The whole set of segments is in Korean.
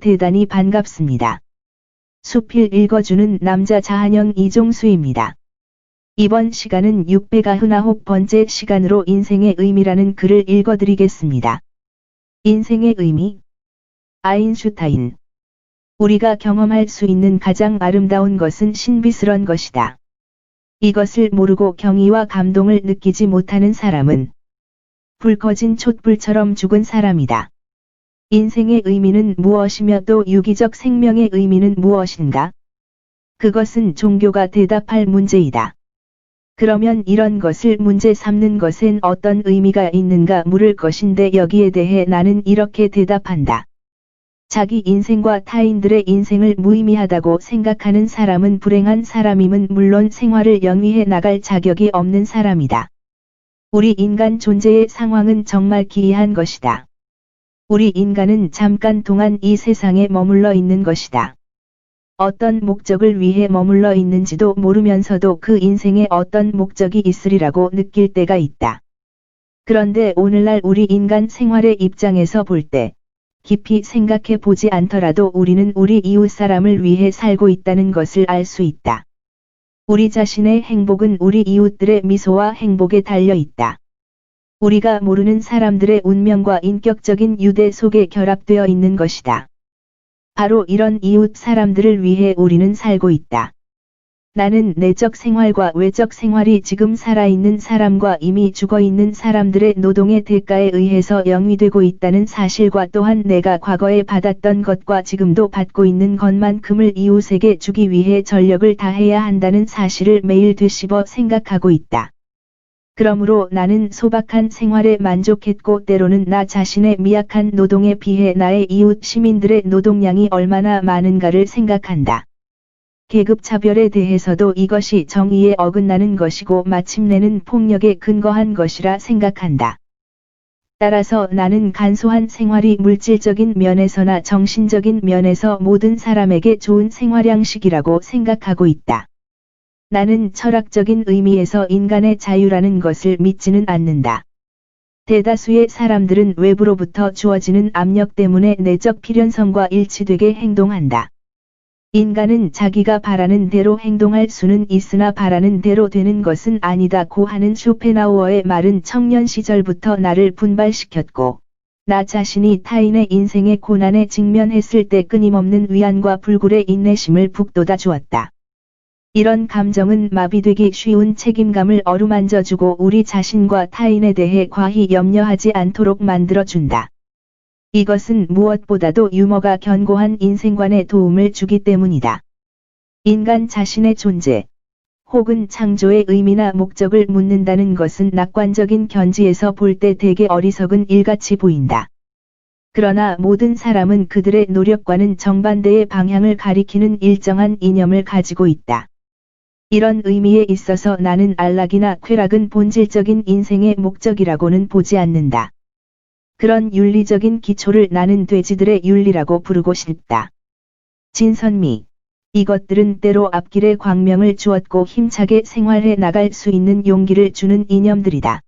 대단히 반갑습니다. 수필 읽어주는 남자 자한영 이종수입니다. 이번 시간은 699번째 시간으로 인생의 의미라는 글을 읽어드리겠습니다. 인생의 의미 아인슈타인 우리가 경험할 수 있는 가장 아름다운 것은 신비스런 것이다. 이것을 모르고 경의와 감동을 느끼지 못하는 사람은 불 꺼진 촛불처럼 죽은 사람이다. 인생의 의미는 무엇이며 또 유기적 생명의 의미는 무엇인가? 그것은 종교가 대답할 문제이다. 그러면 이런 것을 문제 삼는 것엔 어떤 의미가 있는가 물을 것인데 여기에 대해 나는 이렇게 대답한다. 자기 인생과 타인들의 인생을 무의미하다고 생각하는 사람은 불행한 사람임은 물론 생활을 영위해 나갈 자격이 없는 사람이다. 우리 인간 존재의 상황은 정말 기이한 것이다. 우리 인간은 잠깐 동안 이 세상에 머물러 있는 것이다. 어떤 목적을 위해 머물러 있는지도 모르면서도 그 인생에 어떤 목적이 있으리라고 느낄 때가 있다. 그런데 오늘날 우리 인간 생활의 입장에서 볼 때, 깊이 생각해 보지 않더라도 우리는 우리 이웃 사람을 위해 살고 있다는 것을 알 수 있다. 우리 자신의 행복은 우리 이웃들의 미소와 행복에 달려 있다. 우리가 모르는 사람들의 운명과 인격적인 유대 속에 결합되어 있는 것이다. 바로 이런 이웃 사람들을 위해 우리는 살고 있다. 나는 내적 생활과 외적 생활이 지금 살아있는 사람과 이미 죽어있는 사람들의 노동의 대가에 의해서 영위되고 있다는 사실과 또한 내가 과거에 받았던 것과 지금도 받고 있는 것만큼을 이웃에게 주기 위해 전력을 다해야 한다는 사실을 매일 되씹어 생각하고 있다. 그러므로 나는 소박한 생활에 만족했고 때로는 나 자신의 미약한 노동에 비해 나의 이웃 시민들의 노동량이 얼마나 많은가를 생각한다. 계급차별에 대해서도 이것이 정의에 어긋나는 것이고 마침내는 폭력에 근거한 것이라 생각한다. 따라서 나는 간소한 생활이 물질적인 면에서나 정신적인 면에서 모든 사람에게 좋은 생활 양식이라고 생각하고 있다. 나는 철학적인 의미에서 인간의 자유라는 것을 믿지는 않는다. 대다수의 사람들은 외부로부터 주어지는 압력 때문에 내적 필연성과 일치되게 행동한다. 인간은 자기가 바라는 대로 행동할 수는 있으나 바라는 대로 되는 것은 아니다고 하는 쇼펜하우어의 말은 청년 시절부터 나를 분발시켰고, 나 자신이 타인의 인생의 고난에 직면했을 때 끊임없는 위안과 불굴의 인내심을 북돋아 주었다. 이런 감정은 마비되기 쉬운 책임감을 어루만져주고 우리 자신과 타인에 대해 과히 염려하지 않도록 만들어준다. 이것은 무엇보다도 유머가 견고한 인생관에 도움을 주기 때문이다. 인간 자신의 존재, 혹은 창조의 의미나 목적을 묻는다는 것은 낙관적인 견지에서 볼 때 대개 어리석은 일같이 보인다. 그러나 모든 사람은 그들의 노력과는 정반대의 방향을 가리키는 일정한 이념을 가지고 있다. 이런 의미에 있어서 나는 안락이나 쾌락은 본질적인 인생의 목적이라고는 보지 않는다. 그런 윤리적인 기초를 나는 돼지들의 윤리라고 부르고 싶다. 진선미. 이것들은 때로 앞길에 광명을 주었고 힘차게 생활해 나갈 수 있는 용기를 주는 이념들이다.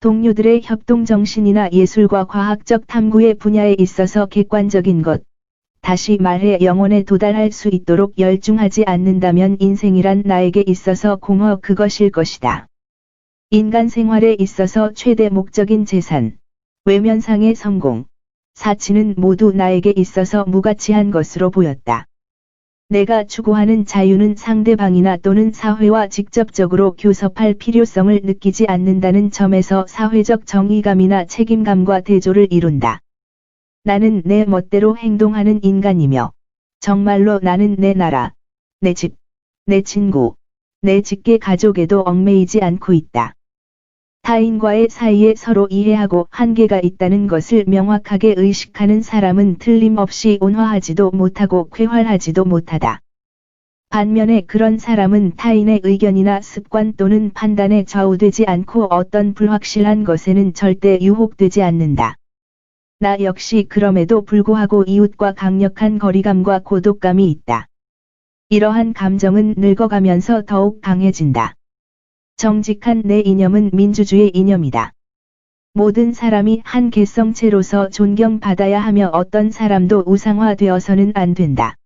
동료들의 협동정신이나 예술과 과학적 탐구의 분야에 있어서 객관적인 것, 다시 말해 영혼에 도달할 수 있도록 열중하지 않는다면 인생이란 나에게 있어서 공허 그것일 것이다. 인간 생활에 있어서 최대 목적인 재산, 외면상의 성공, 사치는 모두 나에게 있어서 무가치한 것으로 보였다. 내가 추구하는 자유는 상대방이나 또는 사회와 직접적으로 교섭할 필요성을 느끼지 않는다는 점에서 사회적 정의감이나 책임감과 대조를 이룬다. 나는 내 멋대로 행동하는 인간이며, 정말로 나는 내 나라, 내 집, 내 친구, 내 직계 가족에도 얽매이지 않고 있다. 타인과의 사이에 서로 이해하고 한계가 있다는 것을 명확하게 의식하는 사람은 틀림없이 온화하지도 못하고 쾌활하지도 못하다. 반면에 그런 사람은 타인의 의견이나 습관 또는 판단에 좌우되지 않고 어떤 불확실한 것에는 절대 유혹되지 않는다. 나 역시 그럼에도 불구하고 이웃과 강력한 거리감과 고독감이 있다. 이러한 감정은 늙어가면서 더욱 강해진다. 정직한 내 이념은 민주주의 이념이다. 모든 사람이 한 개성체로서 존경받아야 하며 어떤 사람도 우상화되어서는 안 된다.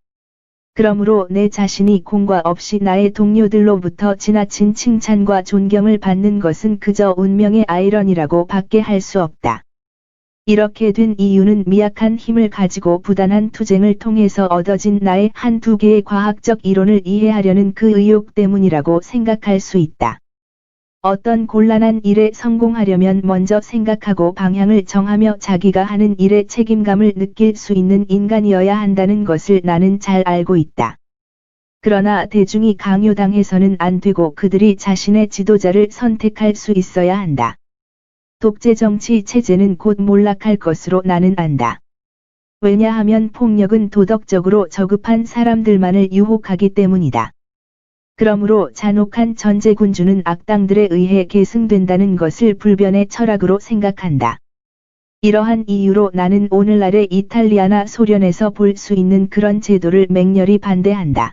그러므로 내 자신이 공과 없이 나의 동료들로부터 지나친 칭찬과 존경을 받는 것은 그저 운명의 아이러니라고 밖에 할 수 없다. 이렇게 된 이유는 미약한 힘을 가지고 부단한 투쟁을 통해서 얻어진 나의 한 두 개의 과학적 이론을 이해하려는 그 의욕 때문이라고 생각할 수 있다. 어떤 곤란한 일에 성공하려면 먼저 생각하고 방향을 정하며 자기가 하는 일에 책임감을 느낄 수 있는 인간이어야 한다는 것을 나는 잘 알고 있다. 그러나 대중이 강요당해서는 안 되고 그들이 자신의 지도자를 선택할 수 있어야 한다. 독재 정치 체제는 곧 몰락할 것으로 나는 안다. 왜냐하면 폭력은 도덕적으로 저급한 사람들만을 유혹하기 때문이다. 그러므로 잔혹한 전제군주는 악당들에 의해 계승된다는 것을 불변의 철학으로 생각한다. 이러한 이유로 나는 오늘날의 이탈리아나 소련에서 볼 수 있는 그런 제도를 맹렬히 반대한다.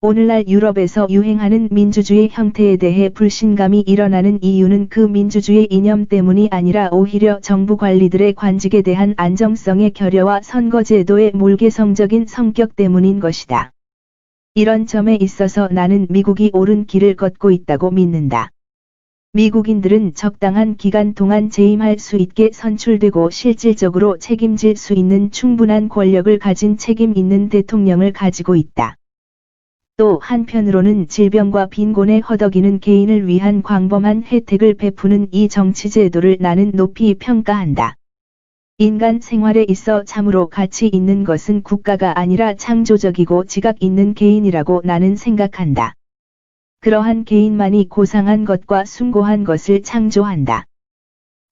오늘날 유럽에서 유행하는 민주주의 형태에 대해 불신감이 일어나는 이유는 그 민주주의 이념 때문이 아니라 오히려 정부 관리들의 관직에 대한 안정성의 결여와 선거제도의 몰개성적인 성격 때문인 것이다. 이런 점에 있어서 나는 미국이 옳은 길을 걷고 있다고 믿는다. 미국인들은 적당한 기간 동안 재임할 수 있게 선출되고 실질적으로 책임질 수 있는 충분한 권력을 가진 책임 있는 대통령을 가지고 있다. 또 한편으로는 질병과 빈곤에 허덕이는 개인을 위한 광범한 혜택을 베푸는 이 정치제도를 나는 높이 평가한다. 인간 생활에 있어 참으로 가치 있는 것은 국가가 아니라 창조적이고 지각 있는 개인이라고 나는 생각한다. 그러한 개인만이 고상한 것과 숭고한 것을 창조한다.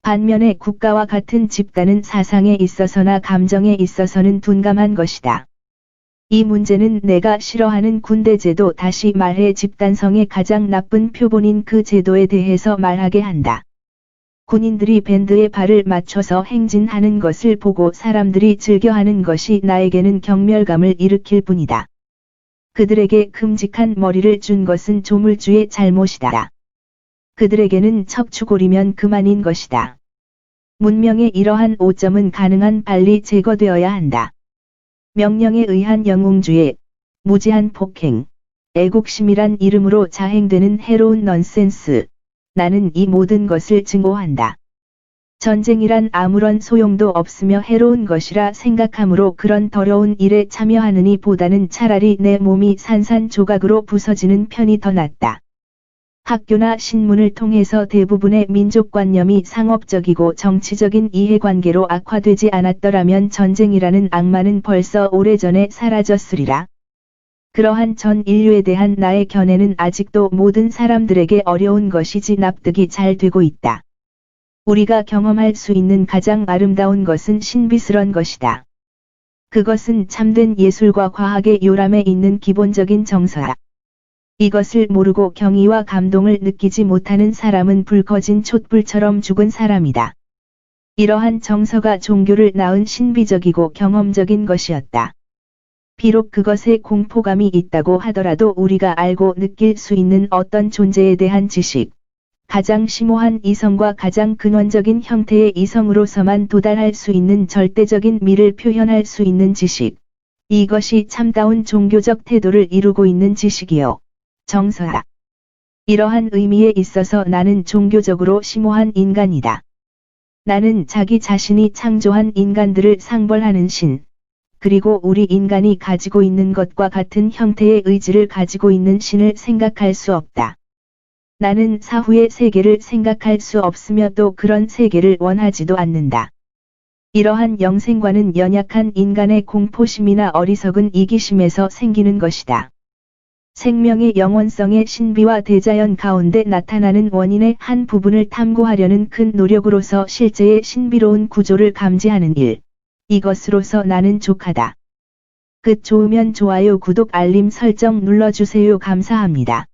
반면에 국가와 같은 집단은 사상에 있어서나 감정에 있어서는 둔감한 것이다. 이 문제는 내가 싫어하는 군대 제도 다시 말해 집단성의 가장 나쁜 표본인 그 제도에 대해서 말하게 한다. 군인들이 밴드에 발을 맞춰서 행진하는 것을 보고 사람들이 즐겨하는 것이 나에게는 경멸감을 일으킬 뿐이다. 그들에게 큼직한 머리를 준 것은 조물주의 잘못이다. 그들에게는 척추골이면 그만인 것이다. 문명의 이러한 오점은 가능한 빨리 제거되어야 한다. 명령에 의한 영웅주의, 무지한 폭행, 애국심이란 이름으로 자행되는 해로운 넌센스. 나는 이 모든 것을 증오한다. 전쟁이란 아무런 소용도 없으며 해로운 것이라 생각하므로 그런 더러운 일에 참여하느니 보다는 차라리 내 몸이 산산조각으로 부서지는 편이 더 낫다. 학교나 신문을 통해서 대부분의 민족관념이 상업적이고 정치적인 이해관계로 악화되지 않았더라면 전쟁이라는 악마는 벌써 오래전에 사라졌으리라. 그러한 전 인류에 대한 나의 견해는 아직도 모든 사람들에게 어려운 것이지 납득이 잘 되고 있다. 우리가 경험할 수 있는 가장 아름다운 것은 신비스런 것이다. 그것은 참된 예술과 과학의 요람에 있는 기본적인 정서다. 이것을 모르고 경의와 감동을 느끼지 못하는 사람은 불 꺼진 촛불처럼 죽은 사람이다. 이러한 정서가 종교를 낳은 신비적이고 경험적인 것이었다. 비록 그것에 공포감이 있다고 하더라도 우리가 알고 느낄 수 있는 어떤 존재에 대한 지식, 가장 심오한 이성과 가장 근원적인 형태의 이성으로서만 도달할 수 있는 절대적인 미를 표현할 수 있는 지식, 이것이 참다운 종교적 태도를 이루고 있는 지식이요. 정서다. 이러한 의미에 있어서 나는 종교적으로 심오한 인간이다. 나는 자기 자신이 창조한 인간들을 상벌하는 신, 그리고 우리 인간이 가지고 있는 것과 같은 형태의 의지를 가지고 있는 신을 생각할 수 없다. 나는 사후의 세계를 생각할 수 없으며 또 그런 세계를 원하지도 않는다. 이러한 영생과는 연약한 인간의 공포심이나 어리석은 이기심에서 생기는 것이다. 생명의 영원성의 신비와 대자연 가운데 나타나는 원인의 한 부분을 탐구하려는 큰 노력으로서 실제의 신비로운 구조를 감지하는 일. 이것으로서 나는 족하다. 끝 좋으면 좋아요 구독 알림 설정 눌러주세요 감사합니다.